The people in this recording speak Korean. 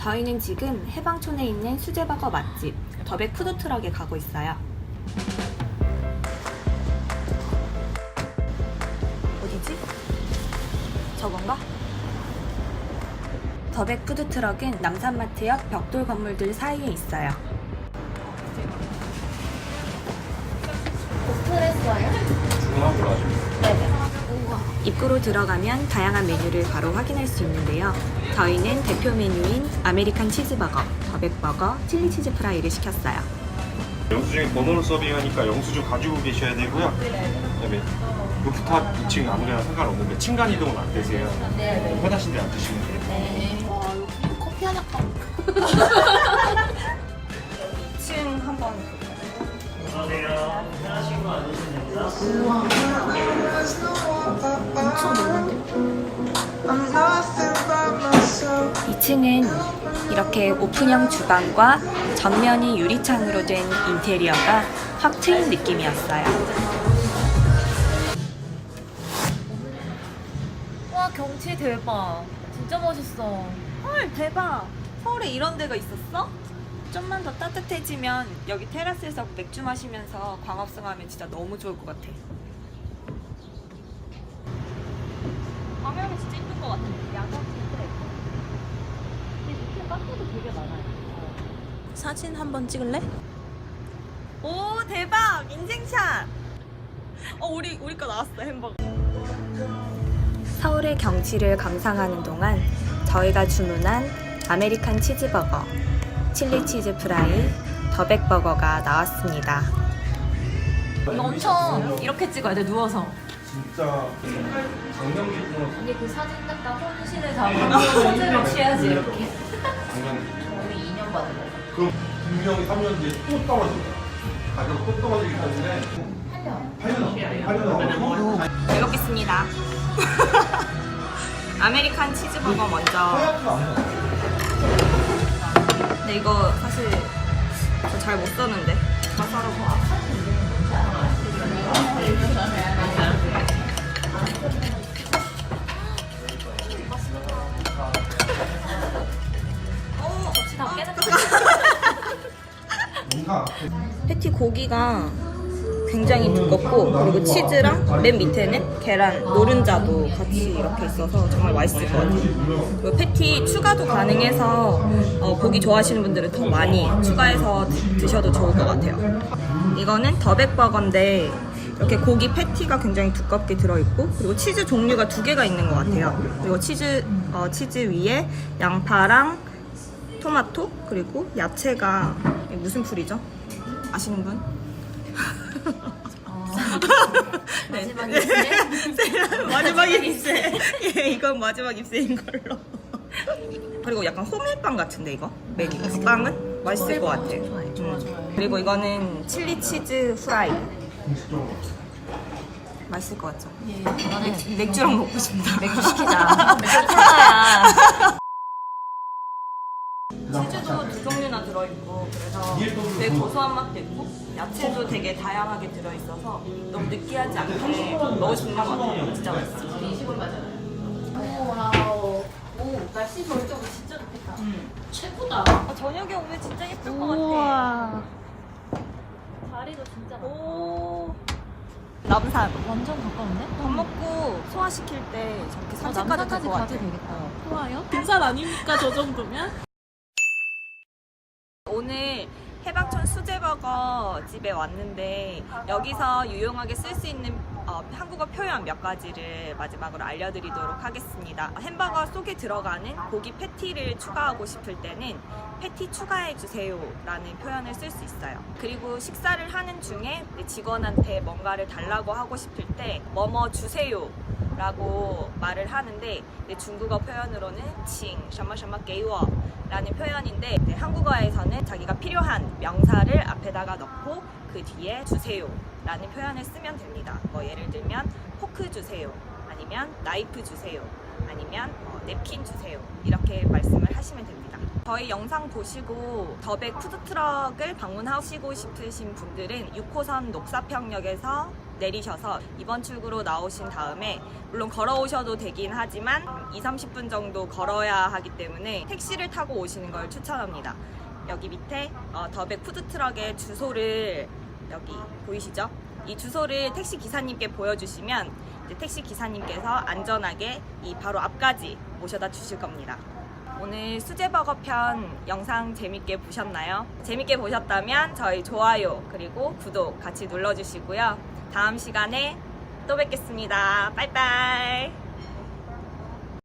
저희는 지금 해방촌에 있는 수제버거 맛집 더백 푸드트럭에 가고 있어요. 어디지? 저건가? 더백 푸드트럭은 남산마트 옆 벽돌 건물들 사이에 있어요. 입구로 들어가면 다양한 메뉴를 바로 확인할 수 있는데요. 저희는 대표 메뉴인 아메리칸 치즈버거, 더백버거, 칠리치즈 프라이를 시켰어요. 영수증에 번호를 서빙하니까 영수증 가지고 계셔야 되고요. 그다음에 루프탑 2층 아무데나 상관없는데 층간 이동은 안 되세요. 네. 편하신 데 앉으시면 돼요. 와 여기 커피 하나 값 2층 한번 엄청 넓은데? I'm nothing by myself. 2층은 이렇게 오픈형 주방과 전면이 유리창으로 된 인테리어가 확 트인 느낌이었어요. 와 경치 대박 진짜 멋있어 헐 대박! 서울에 이런 데가 있었어? 좀만 더 따뜻해지면 여기 테라스에서 맥주 마시면서 광합성하면 진짜 너무 좋을 것 같아. 광양이 진짜 이쁜 것 같은데 야경 카페도 되게 많아요. 사진 한번 찍을래? 오 대박 인증샷. 어 우리 우리 거 나왔어 햄버거. 서울의 경치를 감상하는 동안 저희가 주문한 아메리칸 치즈버거, 칠리 치즈 프라이, 더백버거가 나왔습니다. 이거 엄청 이렇게 찍어야 돼 누워서 진짜 정면 기준으로 이게 그 사진 딱딱 혼신을 잡고 포즈를 취해야지 이렇게 정면 우리 2년 받은 거 그럼 분명히 3년 뒤에 또 떨어집니다. 가격 또 떨어지기 때문에 8년 8년 8년 잘 먹겠습니다. 아메리칸 치즈버거 먼저. 않아. 근데 이거 사실 저 잘 못 썼는데. 바사르고. 패티 고기가 굉장히 두껍고 그리고 치즈랑 맨 밑에는 계란 노른자도 같이 이렇게 있어서 정말 맛있을 것 같아요. 그리고 패티 추가도 가능해서 어, 고기 좋아하시는 분들은 더 많이 추가해서 드- 드셔도 좋을 것 같아요. 이거는 더백버거인데 이렇게 고기 패티가 굉장히 두껍게 들어있고 그리고 치즈 종류가 두 개가 있는 것 같아요. 그리고 치즈 어, 치즈 위에 양파랑 토마토 그리고 야채가 무슨 풀이죠? 아시는 분? 마지막 입술 마지막 입새. 예, 이건 마지막 입새인 걸로. 그리고 약간 호밀빵 같은데 이거 메뉴 빵은 맛있을 것 같아. 좋아해, 좋아, 음. 좋아해. 그리고 이거는 칠리 치즈 프라이. 맛있을 것 같죠? 예, 나는 맥주랑 먹고 싶다. 맥주 시키자 맥주 콜라야 치즈도 두 종류나 들어있고 그래서 되게 고소한 맛도 있고 야채도 되게 다양하게 들어있어서 너무 느끼하지 않게 수 있는 것 같아요. 진짜 맛있어. 와우 오 날씨 좋을 때 오면 진짜 좋겠다 최고다 아, 저녁에 오면 진짜 예쁠 것 같아. 자리도 진짜 오. 남산. 완전 가까운데? 밥 먹고 소화시킬 때 저렇게 어, 산책 가도 될 남산까지 것 가도 같아. 되겠다 좋아요? 등산 아닙니까 저 정도면? 오늘 해방촌 집에 왔는데 여기서 유용하게 쓸 수 있는 어, 한국어 표현 몇 가지를 마지막으로 알려드리도록 하겠습니다. 햄버거 속에 들어가는 고기 패티를 추가하고 싶을 때는 패티 추가해 주세요 라는 표현을 쓸 수 있어요. 그리고 식사를 하는 중에 내 직원한테 뭔가를 달라고 하고 싶을 때 뭐뭐 주세요 라고 말을 하는데 중국어 표현으로는 칭, 샤마샤마 게이워 라는 표현인데 한국어에서는 자기가 필요한 명사를 앞에다가 넣고 그 뒤에 주세요 라는 표현을 쓰면 됩니다. 뭐 예를 들면 포크 주세요 아니면 나이프 주세요 아니면 어, 냅킨 주세요 이렇게 말씀을 하시면 됩니다. 저희 영상 보시고 더백 푸드트럭을 방문하시고 싶으신 분들은 6호선 녹사평역에서 내리셔서 2번 출구로 나오신 다음에 물론 걸어오셔도 되긴 하지만 2, 30분 정도 걸어야 하기 때문에 택시를 타고 오시는 걸 추천합니다. 여기 밑에 어, 더백 푸드트럭의 주소를 여기 보이시죠? 이 주소를 택시 기사님께 보여주시면 택시 기사님께서 안전하게 이 바로 앞까지 모셔다 주실 겁니다. 오늘 수제버거 편 영상 재밌게 보셨나요? 재밌게 보셨다면 저희 좋아요 그리고 구독 같이 눌러주시고요. 다음 시간에 또 뵙겠습니다. 빠이빠이.